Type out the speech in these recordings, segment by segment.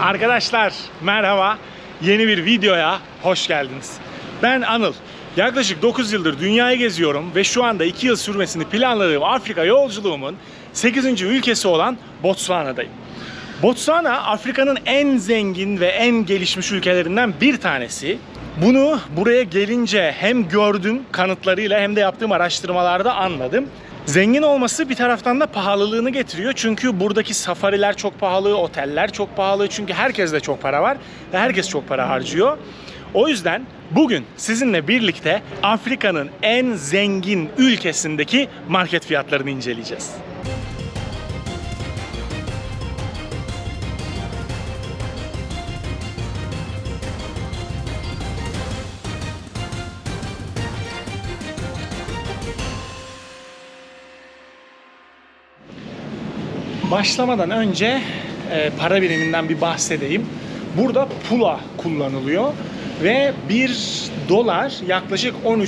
Arkadaşlar merhaba. Yeni bir videoya hoş geldiniz. Ben Anıl. Yaklaşık 9 yıldır dünyayı geziyorum ve şu anda 2 yıl sürmesini planladığım Afrika yolculuğumun 8. ülkesi olan Botswana'dayım. Botswana Afrika'nın en zengin ve en gelişmiş ülkelerinden bir tanesi. Bunu buraya gelince hem gördüm kanıtlarıyla hem de yaptığım araştırmalarda anladım. Zengin olması bir taraftan da pahalılığını getiriyor. Çünkü buradaki safariler çok pahalı, oteller çok pahalı. Çünkü herkeste çok para var ve herkes çok para harcıyor. O yüzden bugün sizinle birlikte Afrika'nın en zengin ülkesindeki market fiyatlarını inceleyeceğiz. Başlamadan önce e, para biriminden bir bahsedeyim. Burada pula kullanılıyor ve 1 dolar yaklaşık 13,5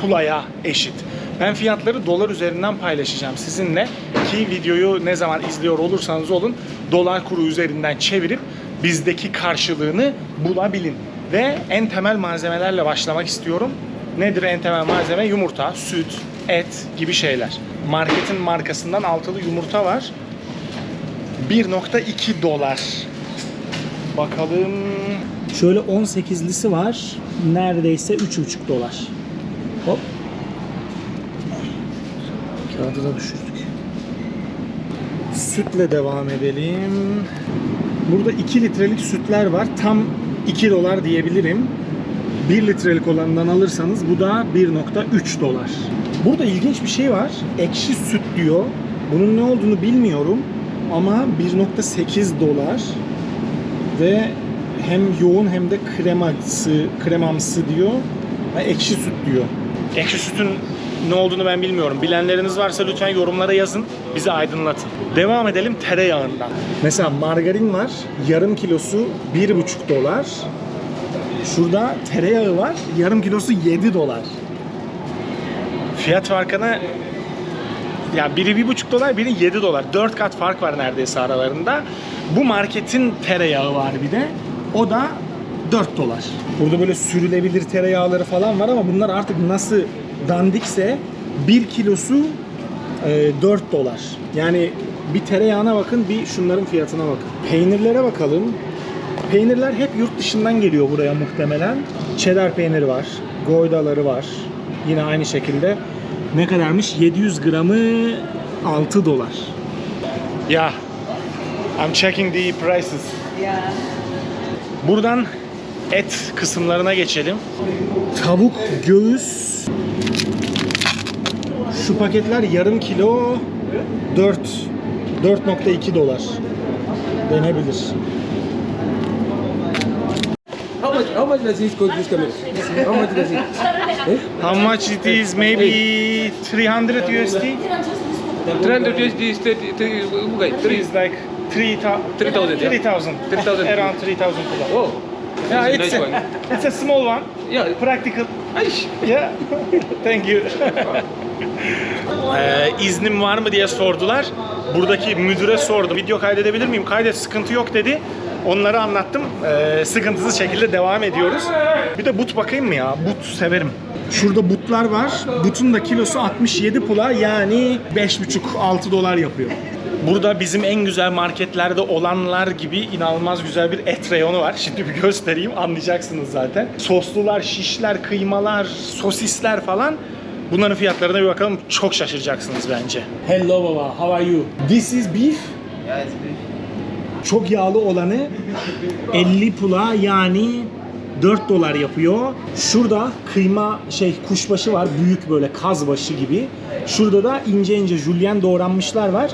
pulaya eşit. Ben fiyatları dolar üzerinden paylaşacağım sizinle ki videoyu ne zaman izliyor olursanız olun dolar kuru üzerinden çevirip bizdeki karşılığını bulabilin. Ve en temel malzemelerle başlamak istiyorum. Nedir en temel malzeme? Yumurta, süt, et gibi şeyler. Marketin markasından altılı yumurta var. 1.2 dolar. Bakalım. Şöyle 18'lisi var. Neredeyse 3.5 dolar. Hop. Kağıdı da düşürdük. Sütle devam edelim. Burada 2 litrelik sütler var. Tam 2 dolar diyebilirim. 1 litrelik olanından alırsanız bu da 1.3 dolar. Burada ilginç bir şey var. Ekşi süt diyor. Bunun ne olduğunu bilmiyorum ama 1.8 dolar ve hem yoğun hem de kreması, kremamsı diyor ve ekşi süt diyor. Ekşi sütün ne olduğunu ben bilmiyorum. Bilenleriniz varsa lütfen yorumlara yazın. Bizi aydınlatın. Devam edelim tereyağından. Mesela margarin var. Yarım kilosu 1,5 dolar. Şurada tereyağı var. Yarım kilosu 7 dolar. Fiyat farkına ya biri bir buçuk dolar, biri 7 dolar. 4 kat fark var neredeyse aralarında. Bu marketin tereyağı var bir de. O da 4 dolar. Burada böyle sürülebilir tereyağları falan var ama bunlar artık nasıl dandikse 1 kilosu e, 4 dolar. Yani bir tereyağına bakın, bir şunların fiyatına bakın. Peynirlere bakalım. Peynirler hep yurt dışından geliyor buraya muhtemelen. Cheddar peyniri var, goydaları var. Yine aynı şekilde. Ne kadarmış? 700 gramı 6 dolar. Ya, I'm checking the prices. Yeah. Buradan et kısımlarına geçelim. Tavuk göğüs. Şu paketler yarım kilo 4 4.2 dolar denebilir. How much? How much does it cost this camera? How much does it? How much it is? Maybe 300 USD. 300 USD is 30, 30, okay, It three. is like 3000 3,000, yeah? 3000 3,000. around 3000 dollars. Oh, Yeah, it's it's a it's a small one. Yeah. Practical. Aish. Yeah. Thank you. ee, iznim var mı diye sordular. Buradaki müdüre sordum. Video kaydedebilir miyim? Kaydet sıkıntı yok dedi. Onları anlattım. Ee, sıkıntısız şekilde devam ediyoruz. Bir de but bakayım mı ya? But severim. Şurada butlar var. Butun da kilosu 67 pula yani 5,5-6 dolar yapıyor. Burada bizim en güzel marketlerde olanlar gibi inanılmaz güzel bir et reyonu var. Şimdi bir göstereyim anlayacaksınız zaten. Soslular, şişler, kıymalar, sosisler falan. Bunların fiyatlarına bir bakalım. Çok şaşıracaksınız bence. Hello baba, how are you? This is beef. Çok yağlı olanı 50 pula yani 4 dolar yapıyor. Şurada kıyma şey kuşbaşı var. Büyük böyle kazbaşı gibi. Şurada da ince ince jülyen doğranmışlar var.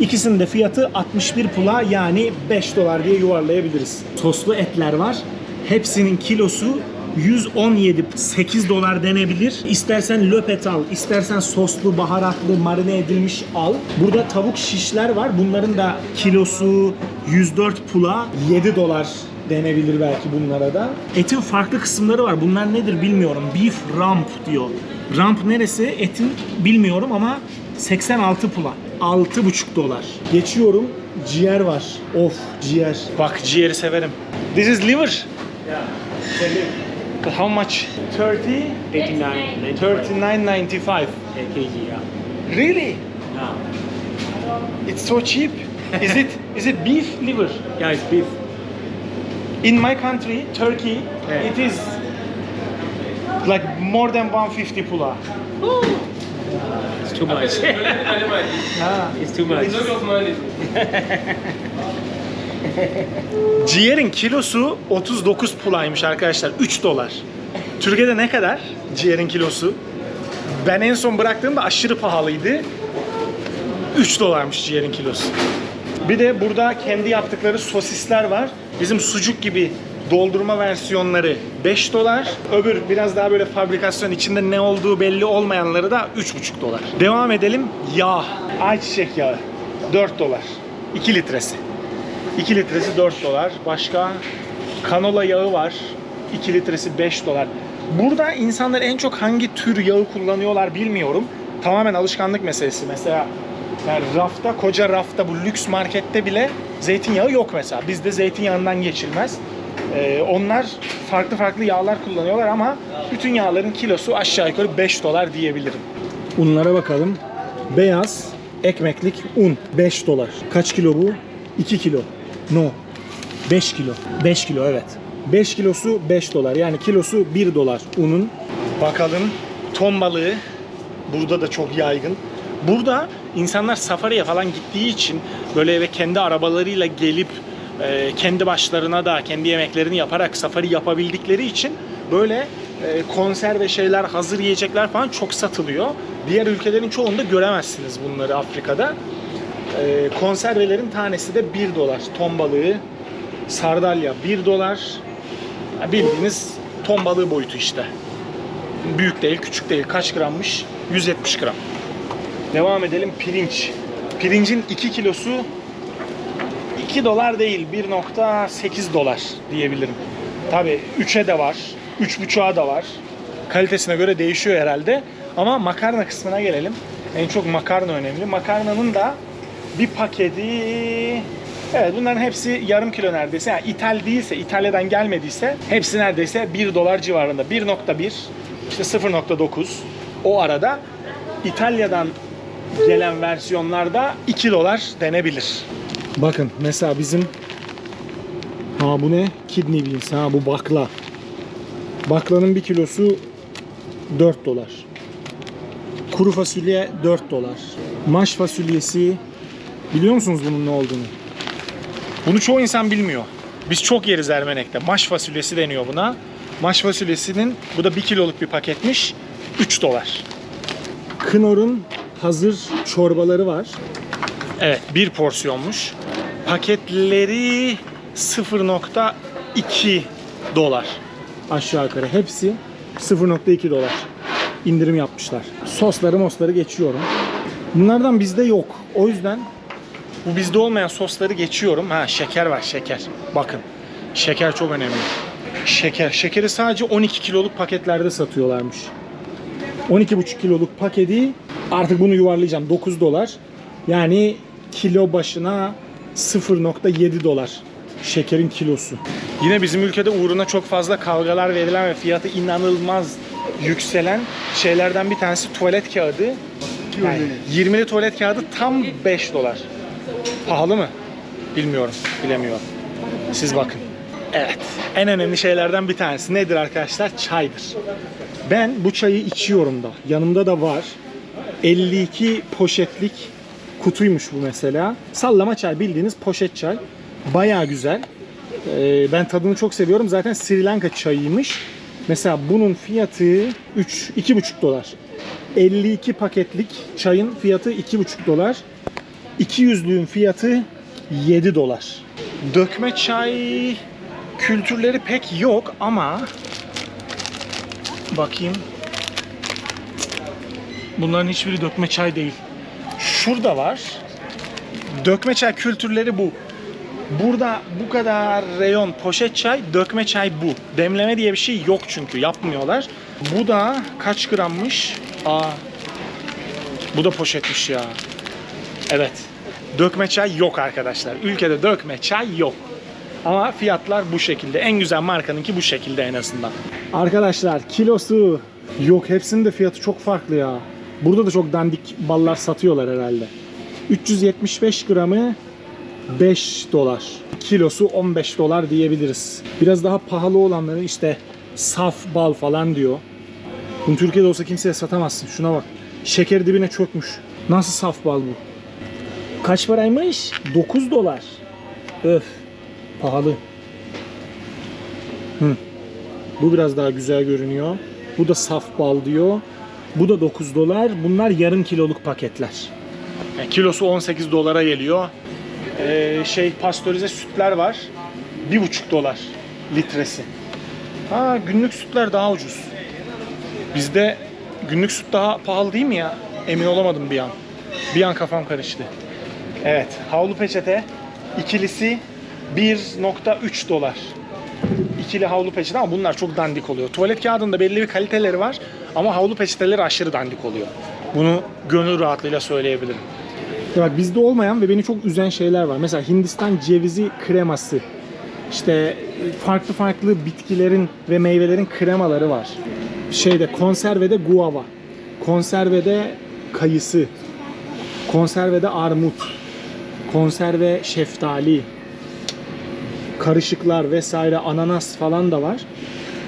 İkisinin de fiyatı 61 pula yani 5 dolar diye yuvarlayabiliriz. Soslu etler var. Hepsinin kilosu 117 8 dolar denebilir. İstersen löpet al, istersen soslu, baharatlı, marine edilmiş al. Burada tavuk şişler var. Bunların da kilosu 104 pula 7 dolar denebilir belki bunlara da. Etin farklı kısımları var. Bunlar nedir bilmiyorum. Beef rump diyor. Rump neresi? Etin bilmiyorum ama 86 pula. 6,5 dolar. Geçiyorum. ciğer var. Of ciğer. Bak ciğeri severim. This is liver. How much? 30? 89, 39.95. kg, yeah. Really? Yeah. It's so cheap. Is it is it beef liver? Yeah, it's beef. In my country, Turkey, Yeah. it is like more than 150 pula. It's too much. it's too much. Ciğerin kilosu 39 pulaymış arkadaşlar. 3 dolar. Türkiye'de ne kadar ciğerin kilosu? Ben en son bıraktığımda aşırı pahalıydı. 3 dolarmış ciğerin kilosu. Bir de burada kendi yaptıkları sosisler var. Bizim sucuk gibi doldurma versiyonları 5 dolar. Öbür biraz daha böyle fabrikasyon içinde ne olduğu belli olmayanları da 3,5 dolar. Devam edelim. Yağ. Ayçiçek yağı. 4 dolar. 2 litresi. 2 litresi 4 dolar. Başka kanola yağı var. 2 litresi 5 dolar. Burada insanlar en çok hangi tür yağı kullanıyorlar bilmiyorum. Tamamen alışkanlık meselesi. Mesela yani rafta, koca rafta bu lüks markette bile zeytinyağı yok mesela. Bizde zeytinyağından geçilmez. Ee, onlar farklı farklı yağlar kullanıyorlar ama bütün yağların kilosu aşağı yukarı 5 dolar diyebilirim. Unlara bakalım. Beyaz ekmeklik un 5 dolar. Kaç kilo bu? 2 kilo. No. 5 kilo. 5 kilo evet. 5 kilosu 5 dolar. Yani kilosu 1 dolar unun. Bakalım ton balığı burada da çok yaygın. Burada insanlar safariye falan gittiği için böyle eve kendi arabalarıyla gelip e, kendi başlarına da kendi yemeklerini yaparak safari yapabildikleri için böyle e, konserve şeyler, hazır yiyecekler falan çok satılıyor. Diğer ülkelerin çoğunda göremezsiniz bunları Afrika'da. E, konservelerin tanesi de 1 dolar. Ton balığı, sardalya 1 dolar. Bildiğiniz ton balığı boyutu işte. Büyük değil, küçük değil. Kaç grammış? 170 gram. Devam edelim pirinç. Pirincin 2 kilosu 2 dolar değil 1.8 dolar diyebilirim. Tabi 3'e de var, 3.5'a da var. Kalitesine göre değişiyor herhalde. Ama makarna kısmına gelelim. En çok makarna önemli. Makarnanın da bir paketi Evet bunların hepsi yarım kilo neredeyse. Yani ithal değilse, İtalya'dan gelmediyse hepsi neredeyse 1 dolar civarında. 1.1 işte 0.9 o arada İtalya'dan gelen versiyonlarda 2 dolar denebilir. Bakın mesela bizim ha bu ne? Kidney beans ha bu bakla. Baklanın bir kilosu 4 dolar. Kuru fasulye 4 dolar. Maş fasulyesi biliyor musunuz bunun ne olduğunu? Bunu çoğu insan bilmiyor. Biz çok yeriz Ermenek'te. Maş fasulyesi deniyor buna. Maş fasulyesinin bu da 1 kiloluk bir paketmiş. 3 dolar. Knorr'un hazır çorbaları var. Evet, bir porsiyonmuş. Paketleri 0.2 dolar. Aşağı yukarı hepsi 0.2 dolar. İndirim yapmışlar. Sosları mosları geçiyorum. Bunlardan bizde yok. O yüzden bu bizde olmayan sosları geçiyorum. Ha şeker var şeker. Bakın. Şeker çok önemli. Şeker. Şekeri sadece 12 kiloluk paketlerde satıyorlarmış. 12,5 kiloluk paketi artık bunu yuvarlayacağım 9 dolar. Yani kilo başına 0.7 dolar şekerin kilosu. Yine bizim ülkede uğruna çok fazla kavgalar verilen ve fiyatı inanılmaz yükselen şeylerden bir tanesi tuvalet kağıdı. Yani 20'li tuvalet kağıdı tam 5 dolar. Pahalı mı? Bilmiyorum, bilemiyorum. Siz bakın. Evet, en önemli şeylerden bir tanesi nedir arkadaşlar? Çaydır. Ben bu çayı içiyorum da. Yanımda da var. 52 poşetlik kutuymuş bu mesela. Sallama çay bildiğiniz poşet çay. Bayağı güzel. Ee, ben tadını çok seviyorum. Zaten Sri Lanka çayıymış. Mesela bunun fiyatı 3 2,5 dolar. 52 paketlik çayın fiyatı 2,5 dolar. 200'lüğün fiyatı 7 dolar. Dökme çay kültürleri pek yok ama bakayım. Bunların hiçbiri dökme çay değil. Şurada var. Dökme çay kültürleri bu. Burada bu kadar reyon poşet çay, dökme çay bu. Demleme diye bir şey yok çünkü yapmıyorlar. Bu da kaç grammış? Aa. Bu da poşetmiş ya. Evet. Dökme çay yok arkadaşlar. Ülkede dökme çay yok. Ama fiyatlar bu şekilde. En güzel markanınki bu şekilde en azından. Arkadaşlar kilosu yok. Hepsinin de fiyatı çok farklı ya. Burada da çok dandik ballar satıyorlar herhalde. 375 gramı 5 dolar. Kilosu 15 dolar diyebiliriz. Biraz daha pahalı olanları işte saf bal falan diyor. Bunu Türkiye'de olsa kimseye satamazsın. Şuna bak. Şeker dibine çökmüş. Nasıl saf bal bu? Kaç paraymış? 9 dolar. Öf. Pahalı. Hı. Bu biraz daha güzel görünüyor. Bu da saf bal diyor. Bu da 9 dolar. Bunlar yarım kiloluk paketler. Yani kilosu 18 dolara geliyor. Ee, şey pastörize sütler var. 1,5 dolar litresi. Ha günlük sütler daha ucuz. Bizde günlük süt daha pahalı değil mi ya? Emin olamadım bir an. Bir an kafam karıştı. Evet, havlu peçete ikilisi 1.3 dolar. İkili havlu peçete ama bunlar çok dandik oluyor. Tuvalet kağıdında belli bir kaliteleri var ama havlu peçeteleri aşırı dandik oluyor. Bunu gönül rahatlığıyla söyleyebilirim. Ya bizde olmayan ve beni çok üzen şeyler var. Mesela Hindistan cevizi kreması. İşte farklı farklı bitkilerin ve meyvelerin kremaları var. Şeyde konservede guava, konservede kayısı, konservede armut, konserve şeftali, karışıklar vesaire ananas falan da var.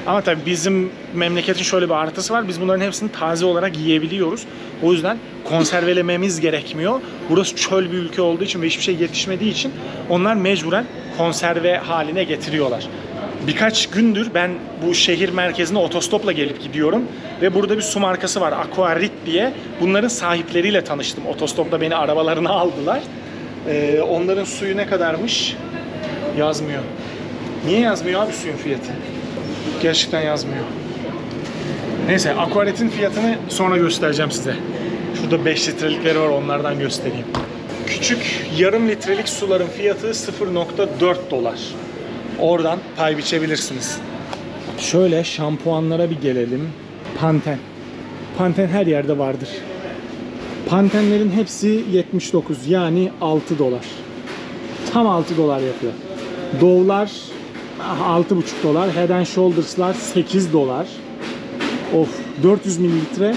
Ama tabii bizim memleketin şöyle bir artısı var. Biz bunların hepsini taze olarak yiyebiliyoruz. O yüzden konservelememiz gerekmiyor. Burası çöl bir ülke olduğu için ve hiçbir şey yetişmediği için onlar mecburen konserve haline getiriyorlar. Birkaç gündür ben bu şehir merkezine otostopla gelip gidiyorum ve burada bir su markası var Aquarit diye. Bunların sahipleriyle tanıştım. Otostopla beni arabalarına aldılar. Ee, onların suyu ne kadarmış? Yazmıyor. Niye yazmıyor abi suyun fiyatı? Gerçekten yazmıyor. Neyse Aquaret'in fiyatını sonra göstereceğim size. Şurada 5 litrelikleri var onlardan göstereyim. Küçük yarım litrelik suların fiyatı 0.4 dolar. Oradan pay biçebilirsiniz. Şöyle şampuanlara bir gelelim. Panten. Panten her yerde vardır. Pantenlerin hepsi 79 yani 6 dolar. Tam 6 dolar yapıyor. Dove'lar ah, 6,5 dolar. Head and Shoulders'lar 8 dolar. Of 400 mililitre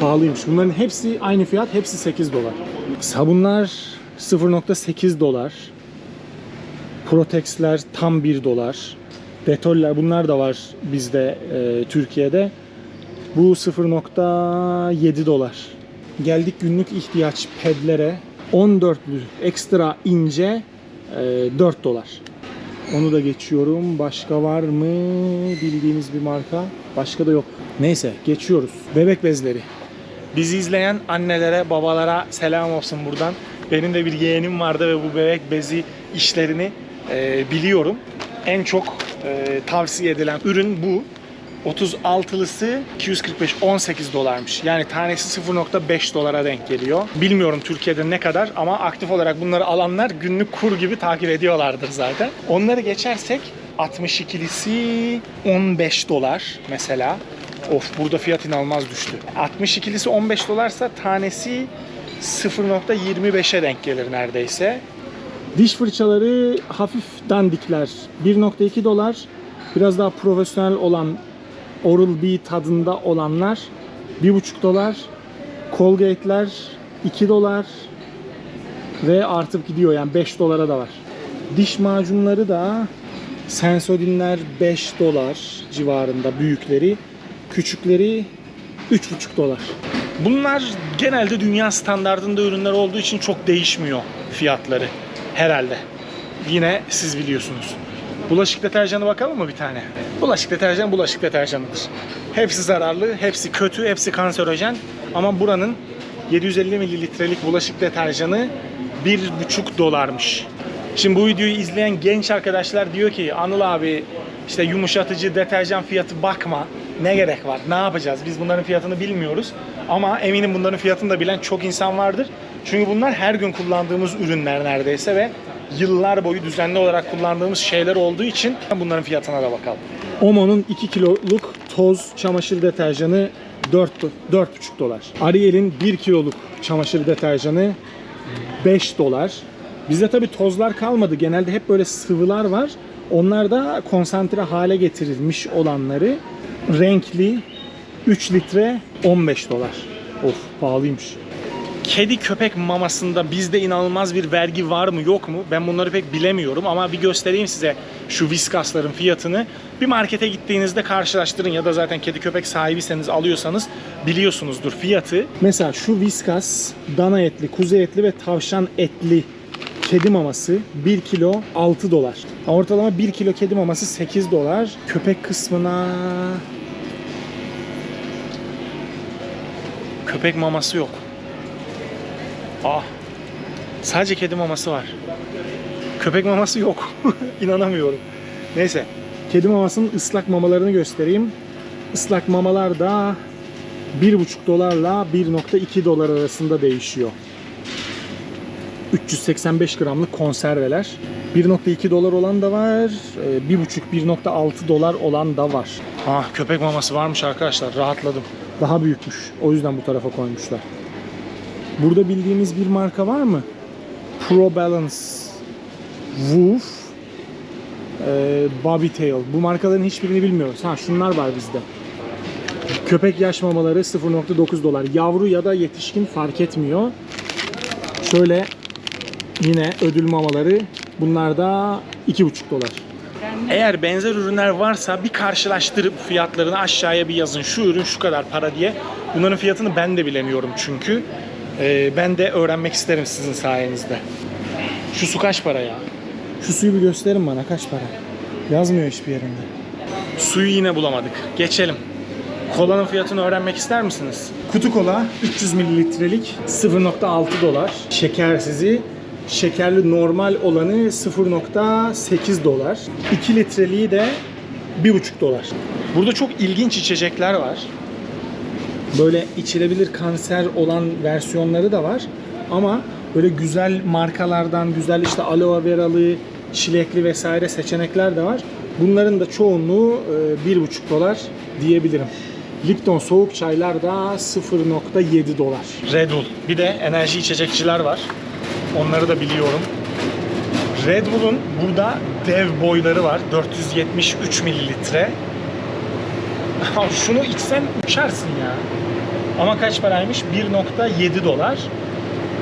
pahalıymış. Bunların hepsi aynı fiyat. Hepsi 8 dolar. Sabunlar 0.8 dolar. Protex'ler tam 1 dolar. Detoller bunlar da var bizde e, Türkiye'de. Bu 0.7 dolar. Geldik günlük ihtiyaç pedlere. 14'lü ekstra ince 4 dolar. Onu da geçiyorum. Başka var mı bildiğiniz bir marka? Başka da yok. Neyse geçiyoruz. Bebek bezleri. Bizi izleyen annelere, babalara selam olsun buradan. Benim de bir yeğenim vardı ve bu bebek bezi işlerini e, biliyorum. En çok e, tavsiye edilen ürün bu. 36'lısı 245 18 dolarmış. Yani tanesi 0.5 dolara denk geliyor. Bilmiyorum Türkiye'de ne kadar ama aktif olarak bunları alanlar günlük kur gibi takip ediyorlardır zaten. Onları geçersek 62'lisi 15 dolar mesela. Of burada fiyat inanılmaz düştü. 62'lisi 15 dolarsa tanesi 0.25'e denk gelir neredeyse. Diş fırçaları hafif dandikler. 1.2 dolar. Biraz daha profesyonel olan Oral-B tadında olanlar 1.5 dolar. Colgate'ler 2 dolar. Ve artıp gidiyor yani 5 dolara da var. Diş macunları da Sensodyne'ler 5 dolar civarında büyükleri. Küçükleri 3,5 dolar. Bunlar genelde dünya standartında ürünler olduğu için çok değişmiyor fiyatları herhalde. Yine siz biliyorsunuz. Bulaşık deterjanı bakalım mı bir tane? Bulaşık deterjanı bulaşık deterjanıdır. Hepsi zararlı, hepsi kötü, hepsi kanserojen. Ama buranın 750 mililitrelik bulaşık deterjanı 1,5 dolarmış. Şimdi bu videoyu izleyen genç arkadaşlar diyor ki Anıl abi işte yumuşatıcı deterjan fiyatı bakma. Ne gerek var? Ne yapacağız? Biz bunların fiyatını bilmiyoruz. Ama eminim bunların fiyatını da bilen çok insan vardır. Çünkü bunlar her gün kullandığımız ürünler neredeyse ve yıllar boyu düzenli olarak kullandığımız şeyler olduğu için bunların fiyatına da bakalım. Omo'nun 2 kiloluk toz çamaşır deterjanı 4 4,5 dolar. Ariel'in 1 kiloluk çamaşır deterjanı 5 dolar. Bizde tabii tozlar kalmadı. Genelde hep böyle sıvılar var. Onlar da konsantre hale getirilmiş olanları renkli 3 litre 15 dolar. Of pahalıymış. Kedi köpek mamasında bizde inanılmaz bir vergi var mı yok mu? Ben bunları pek bilemiyorum ama bir göstereyim size şu viskasların fiyatını. Bir markete gittiğinizde karşılaştırın ya da zaten kedi köpek sahibiyseniz alıyorsanız biliyorsunuzdur fiyatı. Mesela şu viskas dana etli, kuzu etli ve tavşan etli kedi maması 1 kilo 6 dolar. Ortalama 1 kilo kedi maması 8 dolar. Köpek kısmına köpek maması yok. Ah. Sadece kedi maması var. Köpek maması yok. İnanamıyorum. Neyse. Kedi mamasının ıslak mamalarını göstereyim. Islak mamalar da 1,5 dolarla 1.2 dolar arasında değişiyor. 385 gramlık konserveler. 1.2 dolar olan da var. 1.5-1.6 dolar olan da var. Ah köpek maması varmış arkadaşlar. Rahatladım. Daha büyükmüş. O yüzden bu tarafa koymuşlar. Burada bildiğimiz bir marka var mı? Pro Balance Woof e, Bobbytail. Bu markaların hiçbirini bilmiyoruz. Ha şunlar var bizde. Köpek yaş mamaları 0.9 dolar. Yavru ya da yetişkin fark etmiyor. Şöyle yine ödül mamaları. Bunlar da 2.5 dolar. Eğer benzer ürünler varsa bir karşılaştırıp fiyatlarını aşağıya bir yazın. Şu ürün şu kadar para diye. Bunların fiyatını ben de bilemiyorum çünkü. Ee, ben de öğrenmek isterim sizin sayenizde. Şu su kaç para ya? Şu suyu bir gösterin bana kaç para? Yazmıyor hiçbir yerinde. Suyu yine bulamadık. Geçelim. Kolanın fiyatını öğrenmek ister misiniz? Kutu kola 300 mililitrelik 0.6 dolar. Şekersizi şekerli normal olanı 0.8 dolar. 2 litreliği de 1.5 dolar. Burada çok ilginç içecekler var. Böyle içilebilir kanser olan versiyonları da var. Ama böyle güzel markalardan, güzel işte aloe veralı, çilekli vesaire seçenekler de var. Bunların da çoğunluğu e, 1,5 dolar diyebilirim. Lipton soğuk çaylar da 0.7 dolar. Red Bull. Bir de enerji içecekçiler var. Onları da biliyorum. Red Bull'un burada dev boyları var. 473 mililitre. Şunu içsen uçarsın ya. Ama kaç paraymış? 1.7 dolar.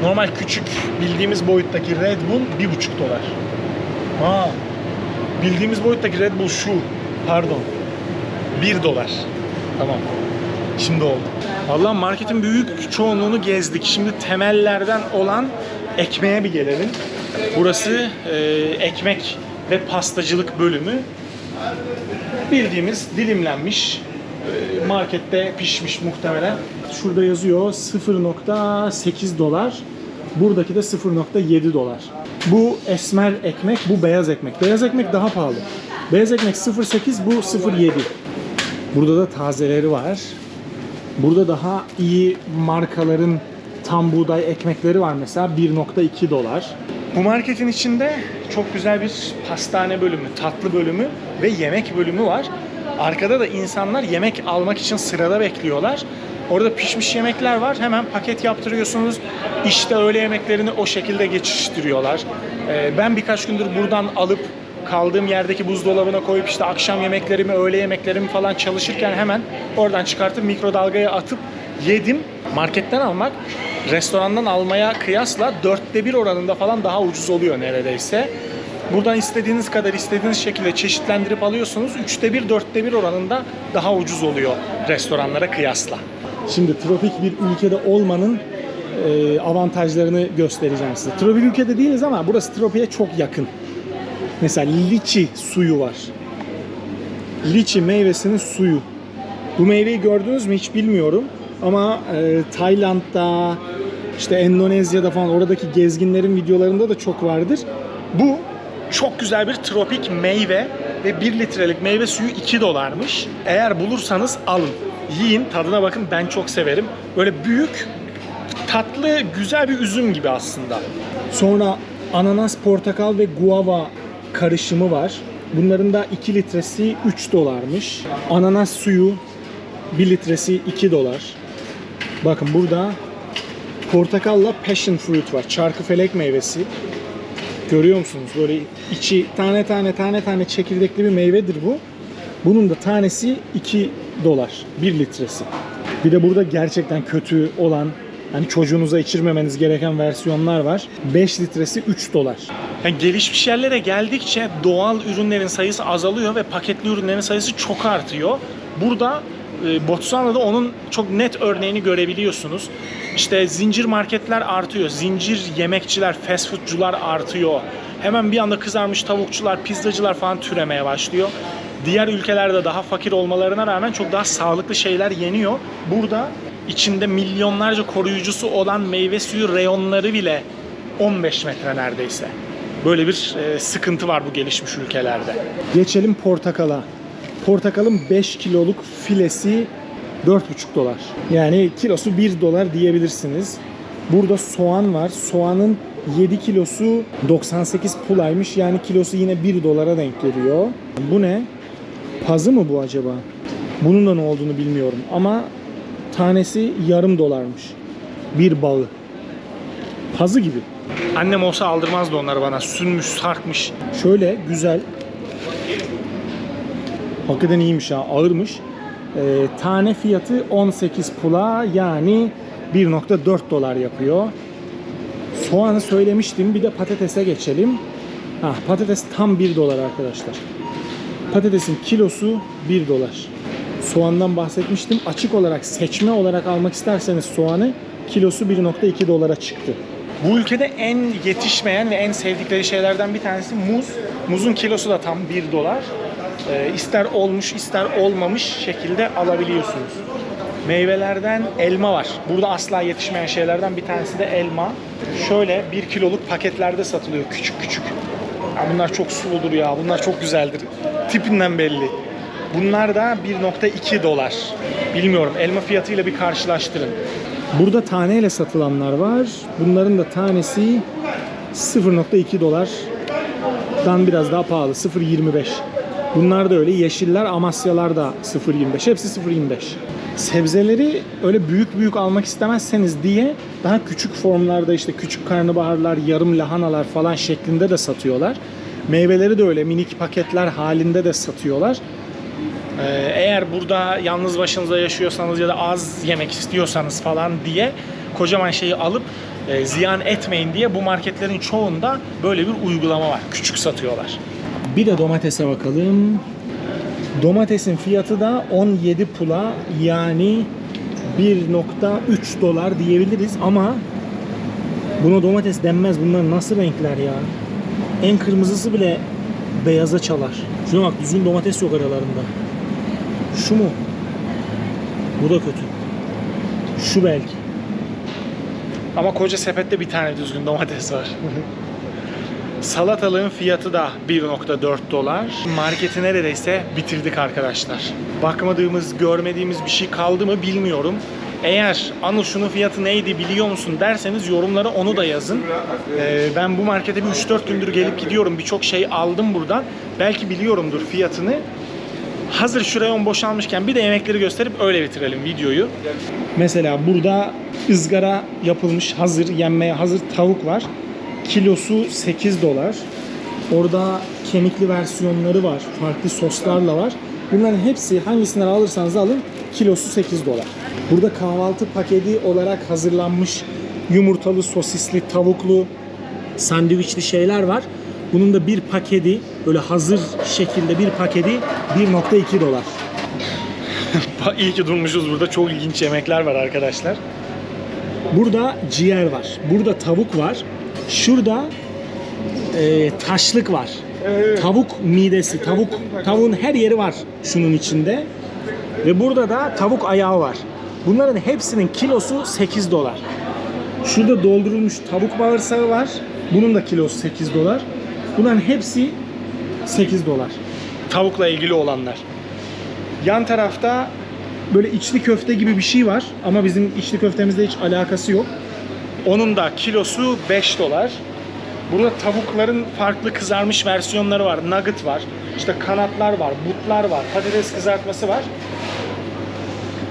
Normal küçük bildiğimiz boyuttaki Red Bull 1.5 dolar. Ha. Bildiğimiz boyuttaki Red Bull şu. Pardon. 1 dolar. Tamam. Şimdi oldu. Allah marketin büyük çoğunluğunu gezdik. Şimdi temellerden olan ekmeğe bir gelelim. Burası e, ekmek ve pastacılık bölümü. Bildiğimiz dilimlenmiş markette pişmiş muhtemelen. Şurada yazıyor 0.8 dolar. Buradaki de 0.7 dolar. Bu esmer ekmek, bu beyaz ekmek. Beyaz ekmek daha pahalı. Beyaz ekmek 0.8, bu 0.7. Burada da tazeleri var. Burada daha iyi markaların tam buğday ekmekleri var mesela 1.2 dolar. Bu marketin içinde çok güzel bir pastane bölümü, tatlı bölümü ve yemek bölümü var. Arkada da insanlar yemek almak için sırada bekliyorlar. Orada pişmiş yemekler var. Hemen paket yaptırıyorsunuz. İşte öğle yemeklerini o şekilde geçiştiriyorlar. Ee, ben birkaç gündür buradan alıp kaldığım yerdeki buzdolabına koyup işte akşam yemeklerimi, öğle yemeklerimi falan çalışırken hemen oradan çıkartıp mikrodalgaya atıp yedim. Marketten almak restorandan almaya kıyasla dörtte bir oranında falan daha ucuz oluyor neredeyse. Buradan istediğiniz kadar istediğiniz şekilde çeşitlendirip alıyorsunuz. Üçte bir, dörtte bir oranında daha ucuz oluyor restoranlara kıyasla. Şimdi tropik bir ülkede olmanın e, avantajlarını göstereceğim size. Tropik ülkede değiliz ama burası tropiğe çok yakın. Mesela liçi suyu var. Liçi meyvesinin suyu. Bu meyveyi gördünüz mü hiç bilmiyorum. Ama e, Tayland'da, işte Endonezya'da falan oradaki gezginlerin videolarında da çok vardır. Bu çok güzel bir tropik meyve ve 1 litrelik meyve suyu 2 dolarmış. Eğer bulursanız alın. Yiyin, tadına bakın. Ben çok severim. Böyle büyük, tatlı, güzel bir üzüm gibi aslında. Sonra ananas, portakal ve guava karışımı var. Bunların da 2 litresi 3 dolarmış. Ananas suyu 1 litresi 2 dolar. Bakın burada Portakalla passion fruit var. Çarkıfelek meyvesi. Görüyor musunuz? Böyle içi tane tane tane tane çekirdekli bir meyvedir bu. Bunun da tanesi 2 dolar. 1 litresi. Bir de burada gerçekten kötü olan hani çocuğunuza içirmemeniz gereken versiyonlar var. 5 litresi 3 dolar. Yani gelişmiş yerlere geldikçe doğal ürünlerin sayısı azalıyor ve paketli ürünlerin sayısı çok artıyor. Burada e, Botswana'da onun çok net örneğini görebiliyorsunuz. İşte zincir marketler artıyor. Zincir yemekçiler, fast foodcular artıyor. Hemen bir anda kızarmış tavukçular, pizzacılar falan türemeye başlıyor. Diğer ülkelerde daha fakir olmalarına rağmen çok daha sağlıklı şeyler yeniyor. Burada içinde milyonlarca koruyucusu olan meyve suyu reyonları bile 15 metre neredeyse. Böyle bir e, sıkıntı var bu gelişmiş ülkelerde. Geçelim portakala. Portakalın 5 kiloluk filesi 4,5 dolar. Yani kilosu 1 dolar diyebilirsiniz. Burada soğan var. Soğanın 7 kilosu 98 pulaymış. Yani kilosu yine 1 dolara denk geliyor. Bu ne? Pazı mı bu acaba? Bunun da ne olduğunu bilmiyorum ama tanesi yarım dolarmış. Bir bağı. Pazı gibi. Annem olsa aldırmazdı onları bana. Sünmüş, sarkmış. Şöyle güzel. Hakikaten iyiymiş ha. Ağırmış. Ee, tane fiyatı 18 pula yani 1.4 dolar yapıyor. Soğanı söylemiştim. Bir de patatese geçelim. Ha, patates tam 1 dolar arkadaşlar. Patatesin kilosu 1 dolar. Soğandan bahsetmiştim. Açık olarak seçme olarak almak isterseniz soğanı kilosu 1.2 dolara çıktı. Bu ülkede en yetişmeyen ve en sevdikleri şeylerden bir tanesi muz. Muzun kilosu da tam 1 dolar. Ee, ister olmuş ister olmamış şekilde alabiliyorsunuz. Meyvelerden elma var. Burada asla yetişmeyen şeylerden bir tanesi de elma. Şöyle 1 kiloluk paketlerde satılıyor küçük küçük. Ya bunlar çok suludur ya. Bunlar çok güzeldir. Tipinden belli. Bunlar da 1.2 dolar. Bilmiyorum. Elma fiyatıyla bir karşılaştırın. Burada taneyle satılanlar var. Bunların da tanesi 0.2 dolardan biraz daha pahalı. 0.25. Bunlar da öyle. Yeşiller, Amasyalar da 0.25. Hepsi 0.25. Sebzeleri öyle büyük büyük almak istemezseniz diye daha küçük formlarda işte küçük karnabaharlar, yarım lahanalar falan şeklinde de satıyorlar. Meyveleri de öyle minik paketler halinde de satıyorlar. Ee, eğer burada yalnız başınıza yaşıyorsanız ya da az yemek istiyorsanız falan diye kocaman şeyi alıp e, ziyan etmeyin diye bu marketlerin çoğunda böyle bir uygulama var. Küçük satıyorlar. Bir de domatese bakalım. Domatesin fiyatı da 17 pula yani 1.3 dolar diyebiliriz ama buna domates denmez. Bunlar nasıl renkler ya? En kırmızısı bile beyaza çalar. Şuna bak düzgün domates yok aralarında. Şu mu? Bu da kötü. Şu belki. Ama koca sepette bir tane düzgün domates var. Salatalığın fiyatı da 1.4 dolar. Marketi neredeyse bitirdik arkadaşlar. Bakmadığımız, görmediğimiz bir şey kaldı mı bilmiyorum. Eğer Anıl fiyatı neydi biliyor musun derseniz yorumlara onu da yazın. Ee, ben bu markete bir 3-4 gündür gelip gidiyorum. Birçok şey aldım buradan. Belki biliyorumdur fiyatını. Hazır şu reyon boşalmışken bir de yemekleri gösterip öyle bitirelim videoyu. Mesela burada ızgara yapılmış hazır yenmeye hazır tavuk var. Kilosu 8 dolar. Orada kemikli versiyonları var. Farklı soslarla var. Bunların hepsi hangisinden alırsanız alın kilosu 8 dolar. Burada kahvaltı paketi olarak hazırlanmış yumurtalı, sosisli, tavuklu, sandviçli şeyler var. Bunun da bir paketi böyle hazır şekilde bir paketi 1.2 dolar. İyi ki durmuşuz burada. Çok ilginç yemekler var arkadaşlar. Burada ciğer var. Burada tavuk var. Şurada e, taşlık var. Tavuk midesi, tavuk tavuğun her yeri var şunun içinde. Ve burada da tavuk ayağı var. Bunların hepsinin kilosu 8 dolar. Şurada doldurulmuş tavuk bağırsağı var. Bunun da kilosu 8 dolar. Bunların hepsi 8 dolar. Tavukla ilgili olanlar. Yan tarafta böyle içli köfte gibi bir şey var ama bizim içli köftemizle hiç alakası yok. Onun da kilosu 5 dolar. Burada tavukların farklı kızarmış versiyonları var. Nugget var. İşte kanatlar var, butlar var, patates kızartması var.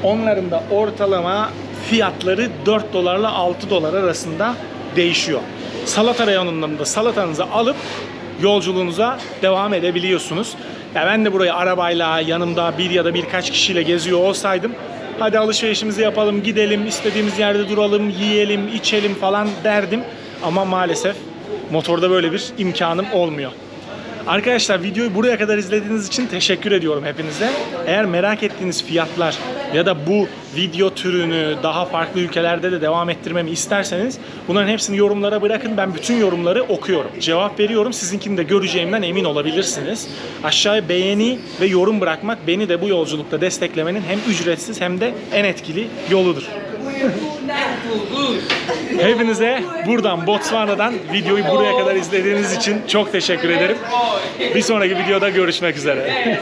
Onların da ortalama fiyatları 4 dolarla 6 dolar arasında değişiyor. Salata reyonundan da salatanızı alıp yolculuğunuza devam edebiliyorsunuz. Ya ben de burayı arabayla yanımda bir ya da birkaç kişiyle geziyor olsaydım hadi alışverişimizi yapalım, gidelim, istediğimiz yerde duralım, yiyelim, içelim falan derdim. Ama maalesef motorda böyle bir imkanım olmuyor. Arkadaşlar videoyu buraya kadar izlediğiniz için teşekkür ediyorum hepinize. Eğer merak ettiğiniz fiyatlar ya da bu video türünü daha farklı ülkelerde de devam ettirmemi isterseniz bunların hepsini yorumlara bırakın. Ben bütün yorumları okuyorum. Cevap veriyorum. Sizinkini de göreceğimden emin olabilirsiniz. Aşağıya beğeni ve yorum bırakmak beni de bu yolculukta desteklemenin hem ücretsiz hem de en etkili yoludur. Hepinize buradan Botswana'dan videoyu buraya kadar izlediğiniz için çok teşekkür ederim. Bir sonraki videoda görüşmek üzere.